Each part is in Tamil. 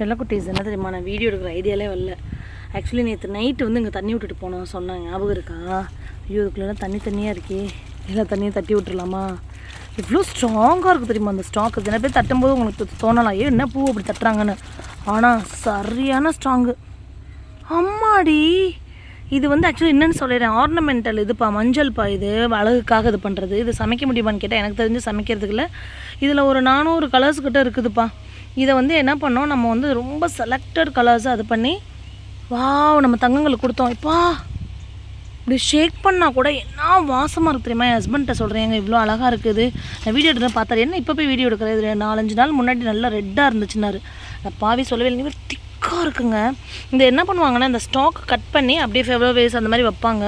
செல்லக்குட்டீஸ் என்ன தெரியுமா நான் வீடியோ எடுக்கிற ஐடியாலே வரல. ஆக்சுவலி நேற்று நைட்டு வந்து இங்கே தண்ணி விட்டுட்டு போனோம் சொன்னாங்க. ஞாபகம் இருக்கா? ஐயோ இதுக்குள்ளே தண்ணி தண்ணியாக இருக்கே. எல்லா தண்ணியும் தட்டி விட்டுறலாமா? இவ்வளோ ஸ்ட்ராங்காக இருக்குது தெரியுமா அந்த ஸ்டாக் சில பேர் தட்டும்போது உங்களுக்கு தோணலாம். ஏ என்ன பூ அப்படி தட்டுறாங்கன்னு. ஆனால் சரியான ஸ்ட்ராங்கு அம்மாடி! இது வந்து ஆக்சுவலி என்னென்னு சொல்லிடுறேன். ஆர்னமெண்டல் இதுப்பா மஞ்சள்ப்பா இது. அழகுக்காக இது பண்ணுறது இது சமைக்க முடியுமான்னு கேட்டால் எனக்கு தெரிஞ்சு சமைக்கிறதுக்கு இல்லை. இதில் ஒரு நானூறு கலர்ஸ் கிட்ட இருக்குதுப்பா. இதை வந்து என்ன பண்ணோம்? நம்ம வந்து ரொம்ப செலக்டட் கலர்ஸ் அது பண்ணி வாவ் நம்ம தங்கங்களுக்கு கொடுத்தோம். இப்பா இப்படி ஷேக் பண்ணால் கூட என்ன வாசமாக இருக்குது தெரியுமா? என் ஹஸ்பண்ட்டை சொல்கிறேன் இவ்வளோ அழகாக இருக்குது. நான் வீடியோ எடுத்து பார்த்தாரு. என்ன இப்போ போய் வீடியோ எடுக்கிறது? இது நாலஞ்சு நாள் முன்னாடி நல்லா ரெட்டாக இருந்துச்சுன்னாரு. நான் பாவி சொல்லவே இல்லை. திக்காக இருக்குங்க. இந்த என்ன பண்ணுவாங்கன்னா இந்த ஸ்டாக் கட் பண்ணி அப்படியே ஃபெவரோ வேஸ் அந்த மாதிரி வைப்பாங்க.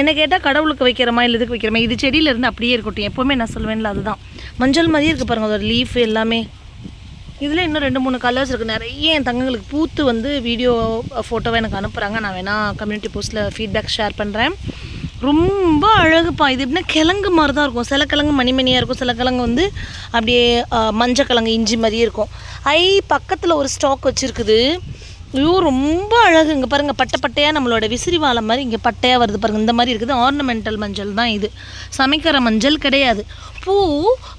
என்ன கேட்டால் கடவுளுக்கு வைக்கிறமா? இல்லை இதுக்கு வைக்கிறமா? இது செடியிலேருந்து அப்படியே இருக்கட்டும். எப்போவுமே நான் சொல்வேன்ல அதுதான். மஞ்சள் மாதிரியே இருக்குது பாருங்கள் அதோட லீஃப் எல்லாமே. இதில் இன்னும் ரெண்டு மூணு கலர்ஸ் இருக்குது நிறைய என் தங்கங்களுக்கு பூத்து வந்து வீடியோ ஃபோட்டோவை எனக்கு அனுப்புகிறாங்க நான் வேணால் கம்யூனிட்டி போஸ்ட்டில் ஃபீட்பேக் ஷேர் பண்ணுறேன் ரொம்ப அழகுப்பா. இது எப்படின்னா கிழங்கு மாதிரி தான் இருக்கும். சில கிழங்கு மணிமணியாக இருக்கும். சில கிழங்கு வந்து அப்படியே மஞ்சள் கிழங்கு இஞ்சி மாதிரியே இருக்கும். ஐ பக்கத்தில் ஒரு ஸ்டாக் வச்சுருக்குது. ஐயோ ரொம்ப அழகு. இங்கே பாருங்கள் பட்டை பட்டையாக நம்மளோட விசிறி வாழை மாதிரி இங்கே பட்டையாக வருது பாருங்கள் இந்த மாதிரி இருக்குது. ஆர்னமெண்டல் மஞ்சள் தான் இது. சமைக்கிற மஞ்சள் கிடையாது. பூ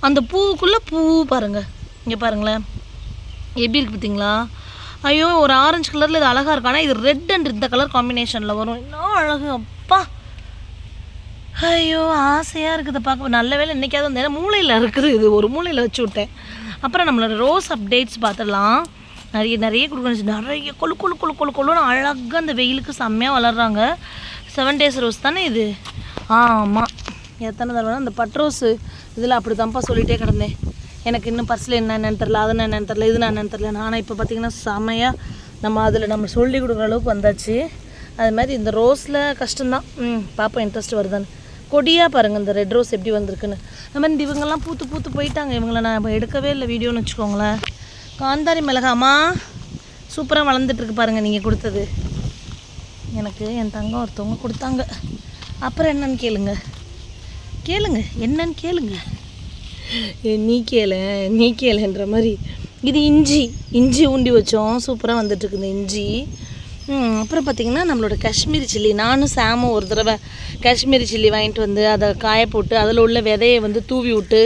அந்த பூவுக்குள்ளே பூ பாருங்கள் இங்கே பாருங்களேன். எப்படி இருக்குது பார்த்தீங்களா? ஐயோ ஒரு ஆரஞ்சு கலரில் இது அழகாக இருக்கு. ஆனால் இது ரெட் அண்ட் இந்த கலர் காம்பினேஷனில் வரும். இன்னும் அழகு அப்பா. ஐயோ ஆசையாக இருக்குது பார்க்க. நல்ல வேலை இன்றைக்காவது வந்து ஏன்னா மூளையில் இருக்குது இது. ஒரு மூலையில் வச்சு விட்டேன். அப்புறம் நம்மளோட ரோஸ் அப்டேட்ஸ் பார்த்துடலாம். நிறைய நிறைய கொடுக்கணும் நிறைய கொழு கொழு கொழு கொழு கொழுன்னு அழகாக அந்த வெயிலுக்கு செம்மையாக வளர்றாங்க. செவன் டேஸ் ரோஸ் தானே இது? ஆமாம் எத்தனை தடவை அந்த பட் ரோஸு இதில் அப்படி தான்ப்பா சொல்லிகிட்டே கிடந்தேன். எனக்கு இன்னும் பர்ஸில் என்ன என்னன்னு தெரில அது என்னன்னு தெரில இது என்னன்னு தெரில ஆனால் இப்போ பார்த்தீங்கன்னா செமையாக நம்ம அதில் நம்ம சொல்லி கொடுக்குற அளவுக்கு வந்தாச்சு. அது மாதிரி இந்த ரோஸில் கஷ்டம்தான். ம் பார்ப்போம் இன்ட்ரெஸ்ட் வருதான்னு. கொடியாக பாருங்கள் இந்த ரெட் ரோஸ் எப்படி வந்திருக்குன்னு. அது மாதிரி இந்த இவங்கெல்லாம் பூத்து பூத்து போயிட்டாங்க. இவங்கள நான் எடுக்கவே இல்லை வீடியோன்னு வச்சுக்கோங்களேன். காந்தாரி மிளகாமா சூப்பராக வளர்ந்துட்டுருக்கு பாருங்கள் நீங்கள் கொடுத்தது. எனக்கு என் தங்கம் ஒருத்தவங்க கொடுத்தாங்க. அப்புறம் என்னன்னு கேளுங்க. கேளுங்க என்னன்னு கேளுங்க. ஏ, நீ நீ மாதிரி. இது இஞ்சி இஞ்சி ஊண்டி வச்சோம். சூப்பராக வந்துட்டுருக்கு இந்த இஞ்சி. அப்புறம் பார்த்திங்கன்னா நம்மளோட காஷ்மீரி சில்லி. நானும் சாமும் ஒரு தடவை காஷ்மீரி சில்லி வாங்கிட்டு வந்து அதை காய போட்டு அதில் உள்ள விதையை வந்து தூவி விட்டு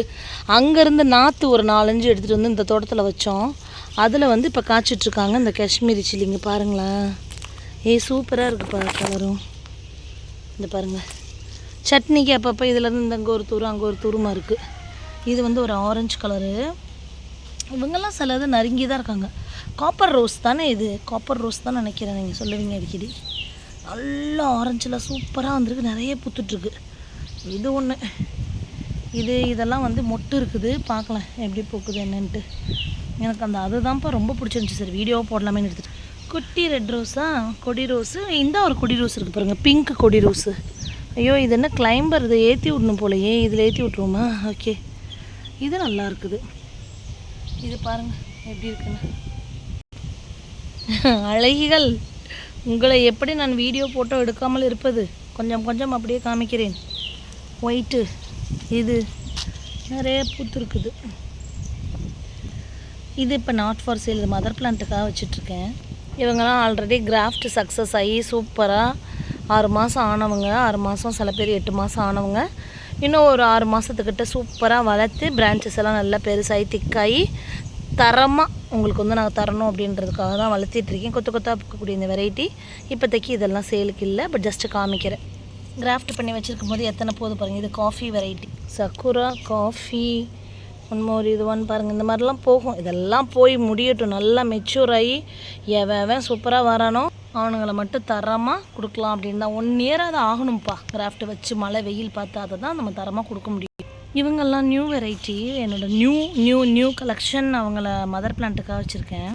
அங்கேருந்து நாற்று ஒரு நாலஞ்சு எடுத்துகிட்டு வந்து இந்த தோட்டத்தில் வச்சோம். அதில் வந்து இப்போ காய்ச்சிட்ருக்காங்க இந்த காஷ்மீரி சில்லிங்க பாருங்களேன் ஏய் சூப்பராக இருக்குப்பா கலரும். இந்த பாருங்கள் சட்னிக்கு அப்பப்போ இதுலேருந்து இந்த அங்கே ஒரு தூரம் அங்கே ஒரு தூரமாக இருக்குது இது வந்து ஒரு ஆரஞ்சு கலரு இவங்கெல்லாம் சிலது நறுங்கி தான் இருக்காங்க. காப்பர் ரோஸ் தானே இது? காப்பர் ரோஸ் தான் நினைக்கிறேன் நீங்கள் சொல்லுவீங்க அடிக்கடி. நல்லா ஆரஞ்சில் சூப்பராக வந்திருக்கு. நிறைய பூத்துட்ருக்கு இது ஒன்று இது இதெல்லாம் வந்து மொட்டு இருக்குது. பார்க்கலாம் எப்படி பூக்குது என்னன்ட்டு. எனக்கு அந்த அதுதான்ப்பா ரொம்ப பிடிச்சிருந்துச்சி. சார் வீடியோவை போடலாமேன்னு எடுத்துகிட்டு குட்டி ரெட் ரோஸா கொடி ரோஸு இந்த ஒரு கொடி ரோஸ் இருக்குது பாருங்கள் பிங்க் கொடி ரோஸு ஐயோ இது என்ன கிளைம்பர் இதை? ஏற்றி விடணும் போலயே. இதில் ஏற்றி விட்ருவோமா ஓகே இது நல்லா இருக்குது. இது பாருங்கள் எப்படி இருக்குன்னு. அழகிகள் உங்களை எப்படி நான் வீடியோ ஃபோட்டோ எடுக்காமல் இருப்பது? கொஞ்சம் கொஞ்சம் அப்படியே காமிக்கிறேன். ஒயிட்டு இது நிறைய பூத்து இருக்குது. இது இப்போ நாட் ஃபார் சேல் இது மதர் பிளான்ட்டுக்காக வச்சுட்ருக்கேன். இவங்கெல்லாம் ஆல்ரெடி கிராஃப்ட் சக்ஸஸ் ஆகி சூப்பராக ஆறு மாதம் ஆனவங்க ஆறு மாதம் சில பேர் எட்டு மாதம் ஆனவங்க. இன்னும் ஒரு ஆறு மாதத்துக்கிட்ட சூப்பராக வளர்த்து பிரான்ச்சஸ் எல்லாம் நல்லா பெருசாகி திக்காகி தரமாக உங்களுக்கு வந்து நான் தரணும் அப்படின்றதுக்காக தான் வளர்த்திட்ருக்கேன் கொத்து கொத்தாக இருக்கக்கூடிய இந்த வெரைட்டி இப்போதைக்கு இதெல்லாம் சேலுக்கு இல்லை பட் ஜஸ்ட்டு காமிக்கிறேன். கிராஃப்ட் பண்ணி வச்சுருக்கும் போது எத்தனை போது பாருங்கள் இது coffee variety sakura coffee one more இது ஒன் பாருங்கள் இந்த மாதிரிலாம் போகும். இதெல்லாம் போய் முடியட்டும். நல்லா மெச்சூர் ஆகி எவன் எவன் சூப்பராக வரானோ அவனுங்களை மட்டும் தரமாக கொடுக்கலாம் அப்படின்னு தான் ஒன் இயர் அது ஆகணும்ப்பா. கிராஃப்ட் வச்சு மழை வெயில் பார்த்து அதை தான் நம்ம தரமாக கொடுக்க முடியும். இவங்கெல்லாம் நியூ வெரைட்டி என்னோட நியூ நியூ நியூ கலெக்ஷன் அவங்கள மதர் பிளான்ட்டுக்காக வச்சுருக்கேன்.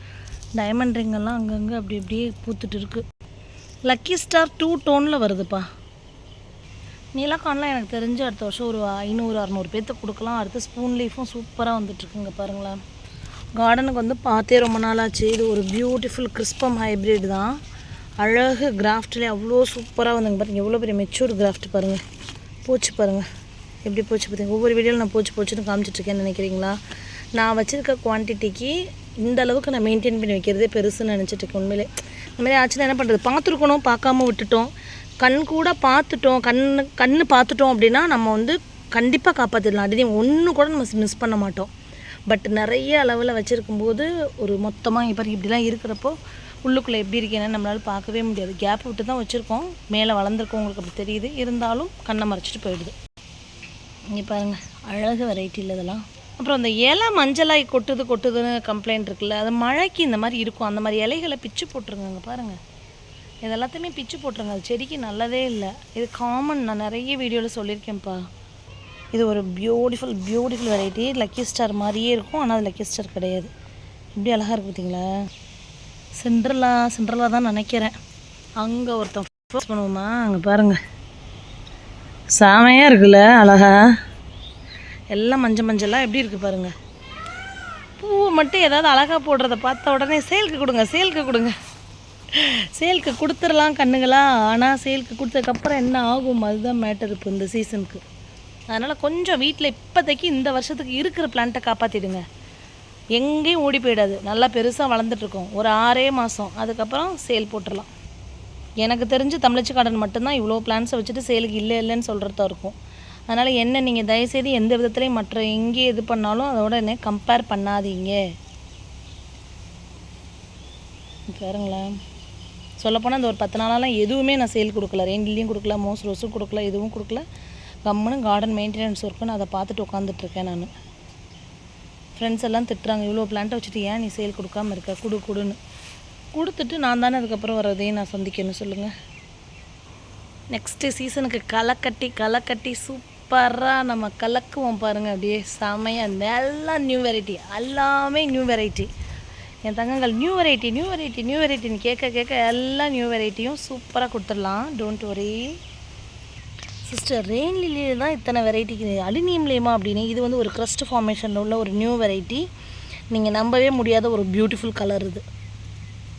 டைமண்ட் ரிங்கெல்லாம் அங்கங்கே அப்படி அப்படியே பூத்துட்டு இருக்கு. லக்கி ஸ்டார் டூ டோனில் வருதுப்பா. நீலக்கான்லாம் எனக்கு தெரிஞ்சு அடுத்த வருஷம் ஒரு ஐநூறு அறநூறு பேர்த்த கொடுக்கலாம். அடுத்து ஸ்பூன் லீஃபும் சூப்பராக வந்துட்டுருக்குங்க பாருங்களேன். கார்டனுக்கு வந்து பார்த்தே ரொம்ப நாளாச்சு. இது ஒரு பியூட்டிஃபுல் கிறிஸ்பம் ஹைப்ரிட் தான். அழகு கிராஃப்ட்லேயே அவ்வளோ சூப்பராக வந்துங்க பாருங்கள் எவ்வளோ பெரிய மெச்சூர் கிராஃப்ட் பாருங்கள் போச்சு பாருங்கள் எப்படி போச்சு பார்த்தீங்க ஒவ்வொரு வீடியோவில் நான் போச்சு போச்சுன்னு காமிச்சிட்ருக்கேன்னு நினைக்கிறீங்களா? நான் வச்சுருக்க குவான்டிட்டிக்கு இந்த அளவுக்கு நான் மெயின்டைன் பண்ணி வைக்கிறதே பெருசுன்னு நினச்சிட்டு இருக்கேன் உண்மையிலே. இந்த மாதிரி ஆச்சுன்னா என்ன பண்ணுறது பார்த்துருக்கணும் பார்க்காம விட்டுட்டோம். கண் கூட பார்த்துட்டோம். கண் கண் பார்த்துட்டோம் அப்படின்னா நம்ம வந்து கண்டிப்பாக காப்பாற்றிடலாம் அதையும் ஒன்று கூட நம்ம மிஸ் பண்ண மாட்டோம். பட் நிறைய அளவில் வச்சுருக்கும்போது ஒரு மொத்தமாக இப்போ இப்படிலாம் இருக்கிறப்போ உள்ளுக்குள்ளே எப்படி இருக்கேன்னு நம்மளால் பார்க்கவே முடியாது. கேப் விட்டு தான் வச்சுருக்கோம். மேலே வளர்ந்துருக்கோம். உங்களுக்கு அப்படி தெரியுது. இருந்தாலும் கண்ணை மறைச்சிட்டு போயிடுது. இங்கே பாருங்கள் அழகு வெரைட்டியில் இதெல்லாம். அப்புறம் அந்த இலை மஞ்சளாய் கொட்டுது கொட்டுதுன்னு கம்ப்ளைண்ட் இருக்குல்ல அது மழைக்கு இந்த மாதிரி இருக்கும். அந்த மாதிரி இலைகளை பிச்சு போட்டுருங்க பாருங்கள் இது எல்லாத்தையுமே பிச்சு போட்டுருங்க. அது செடிக்கு நல்லதே இல்லை. இது காமன் நான் நிறைய வீடியோவில் சொல்லியிருக்கேன்ப்பா. இது ஒரு beautiful beautiful variety lucky star மாதிரியே இருக்கும் ஆனால் அது லக்கி ஸ்டார் கிடையாது. எப்படி அழகாக இருக்குது பார்த்தீங்களா சென்ட்ரலா சென்ட்ரலாக தான் நினைக்கிறேன். அங்கே ஒருத்தன் ஃபோர்ஸ் பண்ணுவோமா? அங்கே பாருங்கள் செமையாக இருக்குல்ல அழகா? எல்லாம் மஞ்சள் மஞ்சளாக எப்படி இருக்குது பாருங்கள் பூவை மட்டும் ஏதாவது அழகாக போடுறத பார்த்த உடனே சேலுக்கு கொடுங்க சேலுக்கு கொடுங்க. சேலுக்கு கொடுத்துடலாம் கண்ணுங்களா ஆனால் சேலுக்கு கொடுத்ததுக்கப்புறம் என்ன ஆகும்? அதுதான் மேட்டர் இப்போ இந்த சீசனுக்கு அதனால் கொஞ்சம் வீட்டில் இப்போதைக்கு இந்த வருஷத்துக்கு இருக்கிற பிளான்ட்டை காப்பாற்றிடுங்க எங்கேயும் ஓடி போயிடாது. நல்லா பெருசாக வளர்ந்துட்டுருக்கோம். ஒரு ஆறே மாதம் அதுக்கப்புறம் சேல் போட்டுடலாம் எனக்கு தெரிஞ்சு தமிழச்சி கார்டன் மட்டும்தான் இவ்வளோ பிளான்ஸை வச்சுட்டு சேலுக்கு இல்லை இல்லைன்னு சொல்கிறதா இருக்கும். அதனால் என்ன நீங்கள் தயவுசெய்து எந்த விதத்துலையும் மற்ற எங்கே இது பண்ணாலும் அதோட என்ன கம்பேர் பண்ணாதீங்க. பாருங்களேன். சொல்லப்போனால் இந்த ஒரு பத்து நாளாலாம் எதுவுமே நான் சேல் கொடுக்கல. ரெயின்லேயும் கொடுக்கல மோஸ் ரோஸும் கொடுக்கல எதுவும் கொடுக்கல. கம்முன்னு கார்டன் மெயின்டெனன்ஸ் ஒர்க்குன்னு அதை பார்த்துட்டு உட்காந்துட்ருக்கேன் நான். ஃப்ரெண்ட்ஸ் எல்லாம் திட்டுறாங்க இவ்வளோ பிளான்ட்டை வச்சுட்டு ஏன் நீ சேல் கொடுக்காம இருக்க? குடு குடுன்னு. கொடுத்துட்டு நான் தானே அதுக்கப்புறம் வரதையும் நான் சந்திக்கணும் சொல்லுங்கள் நெக்ஸ்ட்டு சீசனுக்கு களை கட்டி களை கட்டி சூப்பராக நம்ம கலக்குவோம் பாருங்கள் அப்படியே. செமையாக எல்லாம் நியூ வெரைட்டி எல்லாமே நியூ வெரைட்டி என் தங்கங்கள் new variety new variety new வெரைட்டின்னு கேட்க கேட்க எல்லா நியூ வெரைட்டியும் சூப்பராக கொடுத்துடலாம். டோன்ட் வரி சிஸ்டர் ரெயின் லில்லியில் தான் இத்தனை வெரைட்டிக்கு அலினியம்லேயுமா அப்படின்னு இது வந்து ஒரு க்ரஸ்ட் ஃபார்மேஷனில் உள்ள ஒரு நியூ வெரைட்டி நீங்கள் நம்பவே முடியாத ஒரு பியூட்டிஃபுல் கலர் இது.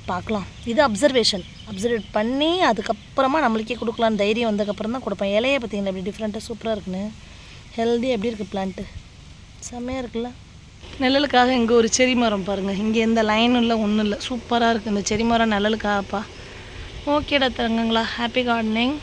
பார்க்கலாம். இது அப்சர்வேஷன் அப்சர்வேட் பண்ணி அதுக்கப்புறமா நம்மளுக்கே கொடுக்கலாம். தைரியம் வந்ததுக்கப்புறம் தான் கொடுப்பேன். இலையை பார்த்தீங்களா? இப்படி டிஃப்ரெண்ட்டாக சூப்பராக இருக்குன்னு. ஹெல்தி எப்படி இருக்குது பிளான்ட்டு செம்மையாக இருக்குல்ல? நிழலுக்காக இங்கே ஒரு செரி மரம் பாருங்கள் இங்கே எந்த லைனும் இல்லை ஒன்றும் இல்லை. சூப்பராக இருக்குது இந்த செரி மரம் நிழலுக்காகப்பா. ஓகேடா தரங்கங்களா ஹாப்பி கார்டனிங்